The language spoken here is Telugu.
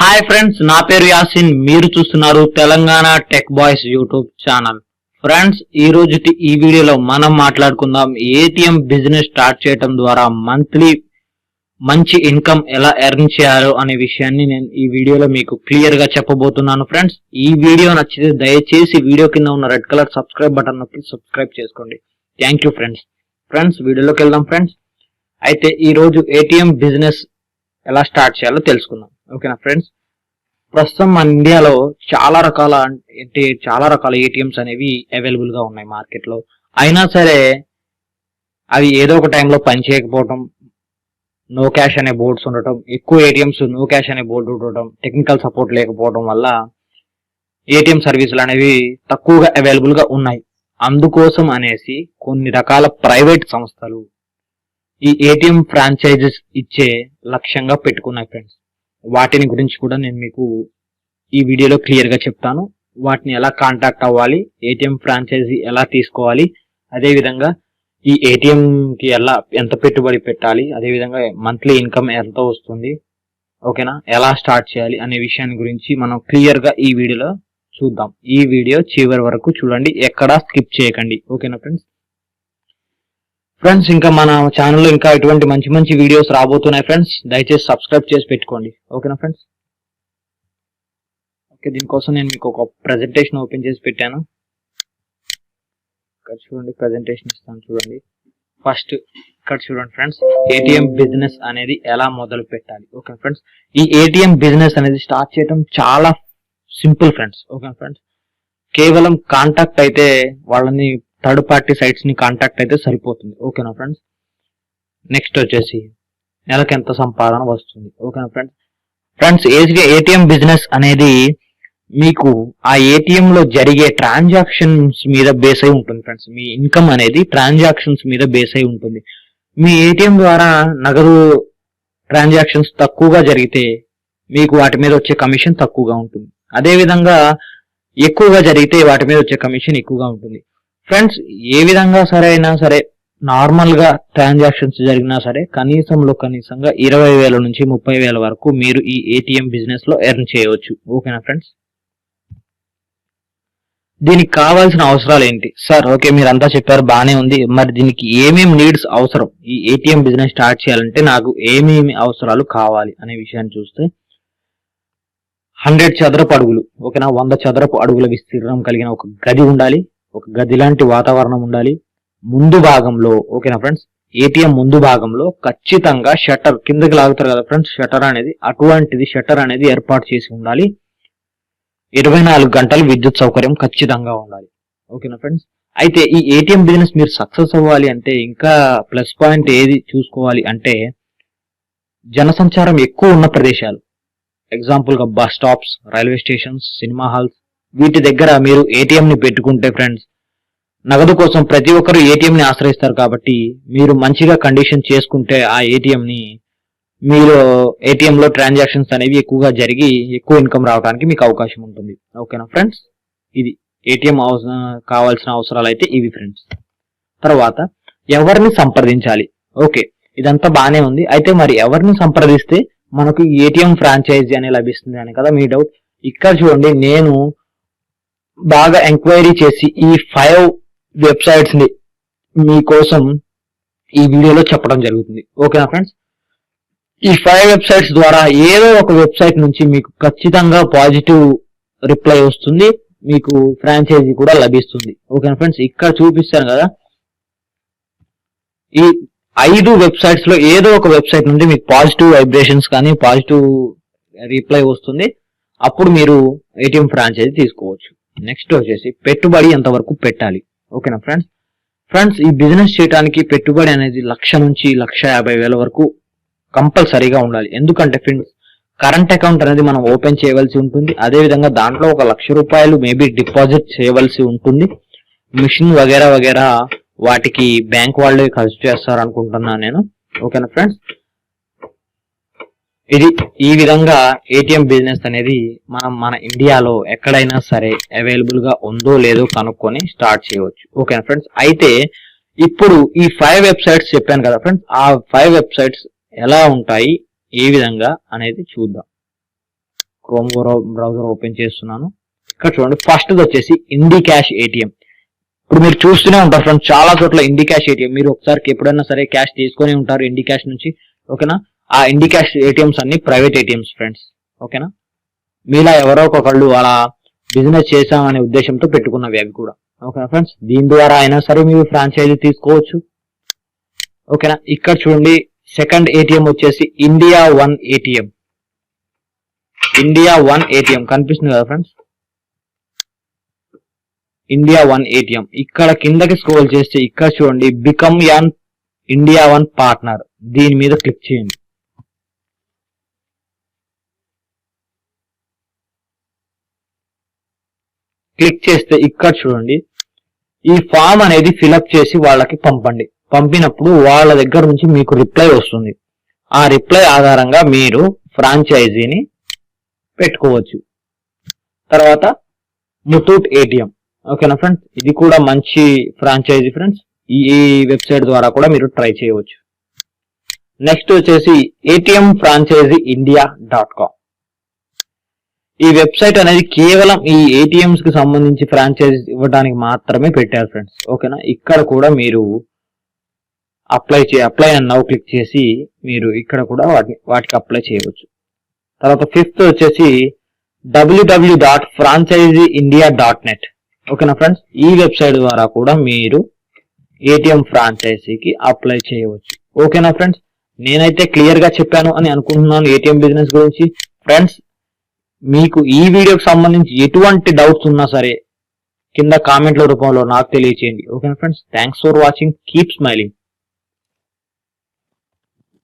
హాయ్ ఫ్రెండ్స్ నా పేరు యాసిన్. మీరు చూస్తున్నారు Telangana tech boys YouTube channel friends ఈ రోజు ఈ వీడియోలో మనం మాట్లాడుకుందాం ఏటీఎం బిజినెస్ స్టార్ట్ చేయడం ద్వారా మంత్లీ మంచి ఇన్కమ్ ఎలా ఎర్న్ చేయాలో అనే విషయాన్ని నేను ఈ వీడియోలో మీకు క్లియర్గా చెప్పబోతున్నాను ఫ్రెండ్స్ ఈ వీడియో నచ్చితే దయచేసి వీడియో కింద ఉన్న రెడ్ కలర్ సబ్స్క్రైబ్ బటన్ నొక్కి సబ్స్క్రైబ్ చేసుకోండి. థ్యాంక్ యూ ఫ్రెండ్స్ ఫ్రెండ్స్ వీడియోలోకి వెళ్దాం ఫ్రెండ్స్ అయితే ఈ రోజు ఏటీఎం బిజినెస్ ఎలా స్టార్ట్ చేయాలో తెలుసుకుందాం. ఓకేనా ఫ్రెండ్స్? ప్రస్తుతం మన ఇండియాలో చాలా రకాల అంటే చాలా రకాల ఏటీఎంస్ అనేవి అవైలబుల్గా ఉన్నాయి మార్కెట్లో. అయినా సరే అవి ఏదో ఒక టైంలో పనిచేయకపోవటం నో క్యాష్ అనే బోర్డ్స్ ఉండటం ఎక్కువ ఏటీఎంస్ నో క్యాష్ అనే బోర్డు ఉండటం టెక్నికల్ సపోర్ట్ లేకపోవడం వల్ల ఏటీఎం సర్వీసులు అనేవి తక్కువగా అవైలబుల్గా ఉన్నాయి. అందుకోసం అనేసి కొన్ని రకాల ప్రైవేట్ సంస్థలు ఈ ఏటీఎం ఫ్రాంచైజెస్ ఇచ్చే లక్ష్యంగా పెట్టుకున్నాయి ఫ్రెండ్స్. వాటిని గురించి కూడా నేను మీకు ఈ వీడియోలో క్లియర్గా చెప్తాను. వాటిని ఎలా కాంటాక్ట్ అవ్వాలి ఏటీఎం ఫ్రాంచైజీ ఎలా తీసుకోవాలి అదే విధంగా ఈ ఏటీఎం కి ఎలా ఎంత పెట్టుబడి పెట్టాలి అదే విధంగా మంత్లీ ఇన్కమ్ ఎంత వస్తుంది ఓకేనా ఎలా స్టార్ట్ చేయాలి అనే విషయాన్ని గురించి మనం క్లియర్గా ఈ వీడియోలో చూద్దాం. ఈ వీడియో చివరి వరకు చూడండి ఎక్కడా స్కిప్ చేయకండి. ఓకేనా ఫ్రెండ్స్ ఫ్రెండ్స్ ఇంకా మన ఛానల్లో ఇంకా ఇటువంటి మంచి మంచి వీడియోస్ రాబోతున్నాయి ఫ్రెండ్స్ దయచేసి సబ్స్క్రైబ్ చేసి పెట్టుకోండి. ఓకేనా ఫ్రెండ్స్ ఓకే దీనికోసం నేను మీకు ఒక ప్రజెంటేషన్ ఓపెన్ చేసి పెట్టాను. ఇక్కడ చూడండి ప్రజెంటేషన్ ఇస్తాను చూడండి. ఫస్ట్ ఇక్కడ చూడండి ఫ్రెండ్స్ ఏటీఎం బిజినెస్ అనేది ఎలా మొదలు పెట్టాలి? ఓకే ఫ్రెండ్స్ ఈ ఏటీఎం బిజినెస్ అనేది స్టార్ట్ చేయడం చాలా సింపుల్ ఫ్రెండ్స్ ఓకే ఫ్రెండ్స్ కేవలం కాంటాక్ట్ అయితే వాళ్ళని థర్డ్ పార్టీ సైట్స్ని కాంటాక్ట్ అయితే సరిపోతుంది. ఓకేనా ఫ్రెండ్స్ నెక్స్ట్ వచ్చేసి నెలకు ఎంత సంపాదన వస్తుంది? ఓకేనా ఫ్రెండ్స్ ఫ్రెండ్స్ ఏటీఎం బిజినెస్ అనేది మీకు ఆ ఏటీఎం లో జరిగే ట్రాన్సాక్షన్స్ మీద బేస్ అయి ఉంటుంది ఫ్రెండ్స్ మీ ఇన్కమ్ అనేది ట్రాన్సాక్షన్స్ మీద బేస్ అయి ఉంటుంది. మీ ఏటీఎం ద్వారా నగదు ట్రాన్సాక్షన్స్ తక్కువగా జరిగితే మీకు వాటి మీద వచ్చే కమిషన్ తక్కువగా ఉంటుంది. అదే విధంగా ఎక్కువగా జరిగితే వాటి మీద వచ్చే కమిషన్ ఎక్కువగా ఉంటుంది. ఫ్రెండ్స్ ఏ విధంగా సరే అయినా సరే నార్మల్గా ట్రాన్సాక్షన్స్ జరిగినా సరే కనీసంలో కనీసంగా ఇరవై వేల నుంచి ముప్పై వేల వరకు మీరు ఈ ఏటీఎం బిజినెస్లో ఎర్న్ చేయవచ్చు. ఓకేనా ఫ్రెండ్స్ దీనికి కావాల్సిన అవసరాలు ఏంటి? సార్ ఓకే మీరు అంతా చెప్పారు బానే ఉంది. మరి దీనికి ఏమేమి నీడ్స్ అవసరం? ఈ ఏటీఎం బిజినెస్ స్టార్ట్ చేయాలంటే నాకు ఏమేమి అవసరాలు కావాలి అనే విషయాన్ని చూస్తే హండ్రెడ్ చదరపు అడుగులు ఓకేనా వంద చదరపు అడుగుల విస్తీర్ణం కలిగిన ఒక గది ఉండాలి. ఒక గది లాంటి వాతావరణం ఉండాలి. ముందు భాగంలో ఓకేనా ఫ్రెండ్స్? ఏటీఎం ముందు భాగంలో ఖచ్చితంగా షట్టర్ కిందకి లాగుతారు కదా ఫ్రెండ్స్? షట్టర్ అనేది అటువంటిది షట్టర్ అనేది ఏర్పాటు చేసి ఉండాలి. ఇరవై నాలుగు గంటలు విద్యుత్ సౌకర్యం ఖచ్చితంగా ఉండాలి. ఓకేనా ఫ్రెండ్స్? అయితే ఈ ఏటీఎం బిజినెస్ మీరు సక్సెస్ అవ్వాలి అంటే ఇంకా ప్లస్ పాయింట్ ఏది చూసుకోవాలి అంటే జనసంచారం ఎక్కువ ఉన్న ప్రదేశాలు. ఎగ్జాంపుల్గా bus stops railway stations cinema halls వీటి దగ్గర మీరు ఏటీఎం ని పెట్టుకుంటే ఫ్రెండ్స్ నగదు కోసం ప్రతి ఒక్కరు ఏటీఎం ని ఆశ్రయిస్తారు కాబట్టి మీరు మంచిగా కండిషన్ చేసుకుంటే ఆ ఏటీఎం ని మీరు ఏటీఎం లో ట్రాన్సాక్షన్స్ అనేవి ఎక్కువగా జరిగి ఎక్కువ ఇన్కమ్ రావడానికి మీకు అవకాశం ఉంటుంది. ఓకేనా ఫ్రెండ్స్ ఇది ఏటీఎం కావాల్సిన అవసరాలు అయితే ఇవి ఫ్రెండ్స్ తర్వాత ఎవరిని సంప్రదించాలి? ఓకే ఇదంతా బానే ఉంది. అయితే మరి ఎవరిని సంప్రదిస్తే మనకు ఏటీఎం ఫ్రాంచైజీ అనే లభిస్తుంది అని కదా మీ డౌట్ ఇక్కడ చూడండి నేను బాగా ఎంక్వైరీ చేసి ఈ ఫైవ్ వెబ్సైట్స్ని మీకోసం ఈ వీడియోలో చెప్పడం జరుగుతుంది. ఓకేనా ఫ్రెండ్స్ ఈ ఫైవ్ వెబ్సైట్స్ ద్వారా ఏదో ఒక వెబ్సైట్ నుంచి మీకు ఖచ్చితంగా పాజిటివ్ రిప్లై వస్తుంది. మీకు ఫ్రాంచైజీ కూడా లభిస్తుంది. ఓకేనా ఫ్రెండ్స్ ఇక్కడ చూపిస్తాను కదా. ఈ ఐదు వెబ్సైట్స్లో ఏదో ఒక వెబ్సైట్ నుండి మీకు పాజిటివ్ వైబ్రేషన్స్ కానీ పాజిటివ్ రిప్లై వస్తుంది. అప్పుడు మీరు ఏటీఎం ఫ్రాంచైజీ తీసుకోవచ్చు. నెక్స్ట్ వచ్చేసి పెట్టుబడి ఎంతవరకు పెట్టాలి? ఓకేనా ఫ్రెండ్స్ ఫ్రెండ్స్ ఈ బిజినెస్ చేయడానికి పెట్టుబడి అనేది లక్ష నుంచి లక్ష యాభై వేల వరకు కంపల్సరీగా ఉండాలి. ఎందుకంటే ఫ్రెండ్స్ కరెంట్ అకౌంట్ అనేది మనం ఓపెన్ చేయవలసి ఉంటుంది. అదే విధంగా దాంట్లో ఒక లక్ష రూపాయలు మేబీ డిపాజిట్ చేయవలసి ఉంటుంది. మిషన్ వగేరా వగేరా వాటికి బ్యాంక్ వాళ్ళే ఖర్చు చేస్తారు అనుకుంటున్నాను నేను ఓకేనా ఫ్రెండ్స్ ఇది ఈ విధంగా ఏటీఎం బిజినెస్ అనేది మనం మన ఇండియాలో ఎక్కడైనా సరే అవైలబుల్గా ఉందో లేదో కనుక్కొని స్టార్ట్ చేయవచ్చు. ఓకేనా ఫ్రెండ్స్ అయితే ఇప్పుడు ఈ ఫైవ్ వెబ్సైట్స్ చెప్పాను కదా ఫ్రెండ్స్ ఆ ఫైవ్ వెబ్సైట్స్ ఎలా ఉంటాయి? ఏ విధంగా అనేది చూద్దాం. క్రోమ్ బ్రౌజర్ ఓపెన్ చేస్తున్నాను. ఇక్కడ చూడండి ఫస్ట్ వచ్చేసి ఇండి క్యాష్ ఏటీఎం ఇప్పుడు మీరు చూస్తూనే ఉంటారు ఫ్రెండ్స్ చాలా చోట్ల ఇండి క్యాష్ ఏటీఎం మీరు ఒకసారి ఎప్పుడైనా సరే క్యాష్ తీసుకొని ఉంటారు ఇండి క్యాష్ నుంచి ఓకేనా ఆ ఇండి క్యాష్ ఏటీఎంస్ అన్ని ప్రైవేట్ ఏటీఎంస్ ఫ్రెండ్స్ ఓకేనా? మీలా ఎవరో ఒకళ్ళు అలా బిజినెస్ చేసామనే ఉద్దేశంతో పెట్టుకున్నవి అవి కూడా. ఓకేనా ఫ్రెండ్స్ దీని ద్వారా అయినా సరే మీరు ఫ్రాంచైజీ తీసుకోవచ్చు. ఓకేనా? ఇక్కడ చూడండి సెకండ్ ఏటీఎం వచ్చేసి India one ATM India one ATM కనిపిస్తుంది కదా ఫ్రెండ్స్ ఇండియా వన్ ఏటీఎం ఇక్కడ కిందకి స్క్రోల్ చేస్తే ఇక్కడ చూడండి become an India one partner దీని మీద క్లిక్ చేయండి. క్లిక్ చేస్తే ఇక్కడ చూడండి. ఈ ఫామ్ అనేది ఫిలప్ చేసి వాళ్ళకి పంపండి. పంపినప్పుడు వాళ్ళ దగ్గర నుంచి మీకు రిప్లై వస్తుంది. ఆ రిప్లై ఆధారంగా మీరు ఫ్రాంచైజీని పెట్టుకోవచ్చు. తర్వాత ముతూట్ ఏటీఎం ఓకేనా ఫ్రెండ్స్? ఇది కూడా మంచి ఫ్రాంచైజీ ఫ్రెండ్స్. ఈ వెబ్సైట్ ద్వారా కూడా మీరు ట్రై చేయవచ్చు. నెక్స్ట్ వచ్చేసి ATM franchise India dot com ఈ వెబ్సైట్ అనేది కేవలం ఈ ఏటీఎంస్కి సంబంధించి ఫ్రాంచైజీ ఇవ్వడానికి మాత్రమే పెట్టారు ఫ్రెండ్స్ ఓకేనా? ఇక్కడ కూడా మీరు అప్లై చే అప్లై అని నవ్ క్లిక్ చేసి మీరు ఇక్కడ కూడా వాటిని వాటికి అప్లై చేయవచ్చు. తర్వాత ఫిఫ్త్ వచ్చేసి W W dot franchise India dot net ఓకేనా ఫ్రెండ్స్ ఈ వెబ్సైట్ ద్వారా కూడా మీరు ఏటీఎం ఫ్రాంచైజీకి అప్లై చేయవచ్చు. ఓకేనా ఫ్రెండ్స్ నేనైతే క్లియర్గా చెప్పాను అని అనుకుంటున్నాను ఏటీఎం బిజినెస్ గురించి. ఫ్రెండ్స్ మీకు ఈ వీడియోకి సంబంధించి ఎటువంటి డౌట్స్ ఉన్నా సరే కింద కామెంట్ల రూపంలో నాకు తెలియచేయండి. Okay friends thanks for watching keep smiling